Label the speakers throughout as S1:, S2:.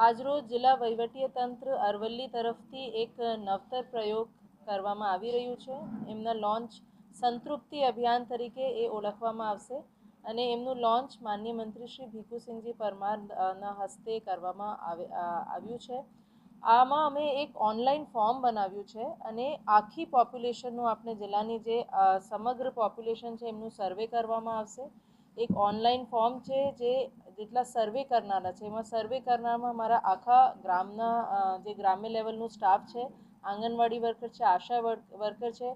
S1: આજરોજ જિલ્લા વહીવટી તંત્ર અરવલ્લી તરફથી એક નવતર પ્રયોગ કરવામાં આવી રહ્યું છે. એમના લોન્ચ સંતૃપ્તિ અભિયાન તરીકે એ ઓળખવામાં આવશે અને એમનું લોન્ચ માન્ય મંત્રી શ્રી ભીખુસિંહજી પરમારના હસ્તે કરવામાં આવે આવ્યું છે. આમાં અમે એક ઓનલાઈન ફોર્મ બનાવ્યું છે અને આખી પોપ્યુલેશનનું આપણે જિલ્લાની જે સમગ્ર પોપ્યુલેશન છે એમનું સર્વે કરવામાં આવશે. એક ઓનલાઈન ફોર્મ છે જે જેટલા સર્વે કરનારા છે. એમાં સર્વે કરનારમાં મારા આખા ગ્રામના જે ગ્રામ્ય લેવલનું સ્ટાફ છે, આંગણવાડી વર્કર છે, આશા વર્કર છે,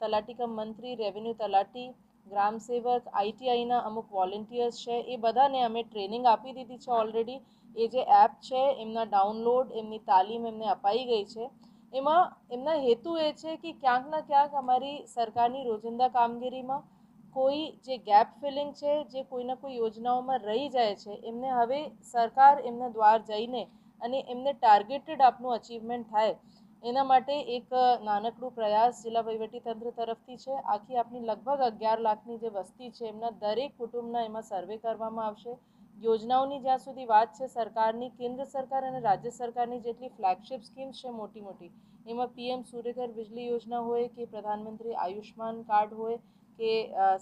S1: તલાટી કમ મંત્રી રેવન્યુ તલાટી, ગ્રામ સેવક આઈટીઆઈના અમુક વોલેન્ટિયર્સ છે, એ બધાને અમે ટ્રેનિંગ આપી દીધી છે ઓલરેડી એ જે એપ છે, એમના ડાઉનલોડ એમની તાલીમ એમને અપાઈ ગઈ છે. એમાં એમના હેતુ એ છે કે ક્યાંક ના ક્યાંક અમારી સરકારની રોજિંદા કામગીરીમાં કોઈ જે ગેપ ફિલિંગ છે, જે કોઈના કોઈ યોજનાઓમાં રહી જાય છે, એમને હવે સરકાર એમના દ્વાર જઈને અને એમને ટાર્ગેટેડ આપનું અચીવમેન્ટ થાય. એના માટે એક નાનકડું પ્રયાસ જિલ્લા વહીવટીતંત્ર તરફથી છે. આખી આપણી લગભગ અગિયાર લાખની જે વસ્તી છે, એમના દરેક કુટુંબના એમાં સર્વે કરવામાં આવશે. યોજનાઓની જ્યાં સુધી વાત છે સરકારની, કેન્દ્ર સરકાર અને રાજ્ય સરકારની જેટલી ફ્લેગશિપ સ્કીમ્સ છે મોટી મોટી, એમાં પીએમ સૂર્યઘર વીજળી યોજના હોય કે પ્રધાનમંત્રી આયુષ્માન કાર્ડ હોય કે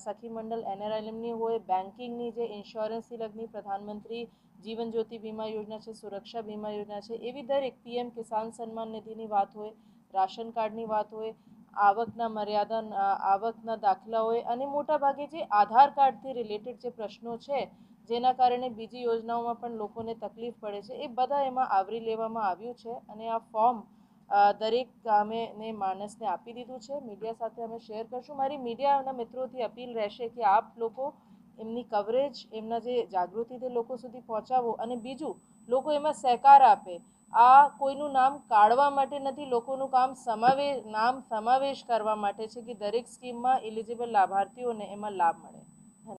S1: સખી મંડળ એનઆરએલએમની હોય બેન્કિંગની જે ઇન્સ્યોરન્સથી લગની પ્રધાનમંત્રી જીવન જ્યોતિ વીમા યોજના છે, સુરક્ષા વીમા યોજના છે, એવી દરેક પીએમ કિસાન સન્માન નિધિની વાત હોય, રાશન કાર્ડની વાત હોય, આવકના મર્યાદા આવકના દાખલા હોય અને મોટાભાગે જે આધાર કાર્ડથી રિલેટેડ જે પ્રશ્નો છે, જેના કારણે બીજી યોજનાઓમાં પણ લોકોને તકલીફ પડે છે, એ બધા એમાં આવરી લેવામાં આવ્યું છે અને આ ફોર્મ દરેક ગામે ને માણસને આપી દીધું છે. મીડિયા સાથે અમે શેર કરશું. મારી મીડિયાના મિત્રોથી અપીલ રહેશે કે આપ લોકો એમની કવરેજ એમના જે જાગૃતિ તે લોકો સુધી પહોંચાવો. અને બીજું, લોકો એમાં સહકાર આપે. આ કોઈનું નામ કાઢવા માટે નથી, લોકોનું કામ સમાવે, નામ સમાવેશ કરવા માટે છે કે દરેક સ્કીમમાં એલિજિબલ લાભાર્થીઓને એમાં લાભ મળે.